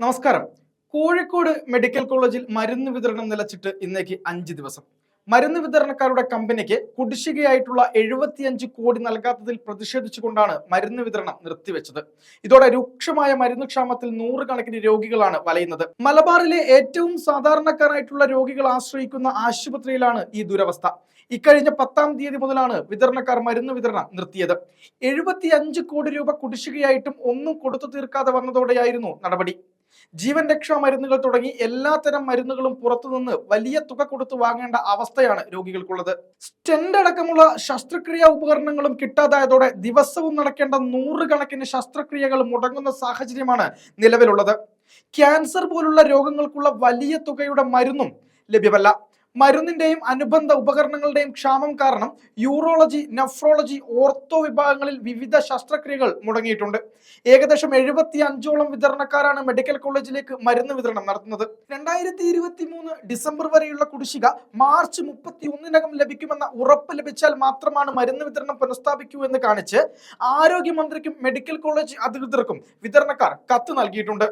നമസ്കാരം. കോഴിക്കോട് മെഡിക്കൽ കോളേജിൽ മരുന്ന് വിതരണം നിലച്ചിട്ട് ഇന്നേക്ക് അഞ്ച് ദിവസം. മരുന്ന് വിതരണക്കാരുടെ കമ്പനിക്ക് കുടിശ്ശികയായിട്ടുള്ള എഴുപത്തിയഞ്ച് കോടി നൽകാത്തതിൽ പ്രതിഷേധിച്ചുകൊണ്ടാണ് മരുന്ന് വിതരണം നിർത്തിവെച്ചത്. ഇതോടെ രൂക്ഷമായ മരുന്ന് ക്ഷാമത്തിൽ നൂറുകണക്കിന് രോഗികളാണ് വലയുന്നത്. മലബാറിലെ ഏറ്റവും സാധാരണക്കാരായിട്ടുള്ള രോഗികൾ ആശ്രയിക്കുന്ന ആശുപത്രിയിലാണ് ഈ ദുരവസ്ഥ. ഇക്കഴിഞ്ഞ പത്താം തീയതി മുതലാണ് വിതരണക്കാർ മരുന്ന് വിതരണം നിർത്തിയത്. എഴുപത്തിയഞ്ച് കോടി രൂപ കുടിശ്ശികയായിട്ടും ഒന്നും കൊടുത്തു തീർക്കാതെ വന്നതോടെയായിരുന്നു നടപടി. ജീവൻ രക്ഷാ മരുന്നുകൾ തുടങ്ങി എല്ലാത്തരം മരുന്നുകളും പുറത്തുനിന്ന് വലിയ തുക കൊടുത്തു വാങ്ങേണ്ട അവസ്ഥയാണ് രോഗികൾക്കുള്ളത്. സ്റ്റെൻഡ് അടക്കമുള്ള ശസ്ത്രക്രിയാ ഉപകരണങ്ങളും കിട്ടാതായതോടെ ദിവസവും നടക്കേണ്ട നൂറുകണക്കിന് ശസ്ത്രക്രിയകൾ മുടങ്ങുന്ന സാഹചര്യമാണ് നിലവിലുള്ളത്. ക്യാൻസർ പോലുള്ള രോഗങ്ങൾക്കുള്ള വലിയ തുകയുടെ മരുന്നും ലഭ്യമല്ല. മരുന്നിന്റെയും അനുബന്ധ ഉപകരണങ്ങളുടെയും ക്ഷാമം കാരണം യൂറോളജി നെഫ്രോളജി ഓർത്തോ വിഭാഗങ്ങളിൽ വിവിധ ശസ്ത്രക്രിയകൾ മുടങ്ങിയിട്ടുണ്ട്. ഏകദേശം എഴുപത്തി അഞ്ചോളം വിതരണക്കാരാണ് മെഡിക്കൽ കോളേജിലേക്ക് മരുന്ന് വിതരണം നടത്തുന്നത്. രണ്ടായിരത്തി ഇരുപത്തി മൂന്ന് ഡിസംബർ വരെയുള്ള കുടിശ്ശിക മാർച്ച് മുപ്പത്തി ഒന്നിനകം ലഭിക്കുമെന്ന ഉറപ്പ് ലഭിച്ചാൽ മാത്രമാണ് മരുന്ന് വിതരണം പുനഃസ്ഥാപിക്കൂ എന്ന് കാണിച്ച് ആരോഗ്യമന്ത്രിക്കും മെഡിക്കൽ കോളേജ് അധികൃതർക്കും വിതരണക്കാർ കത്ത് നൽകിയിട്ടുണ്ട്.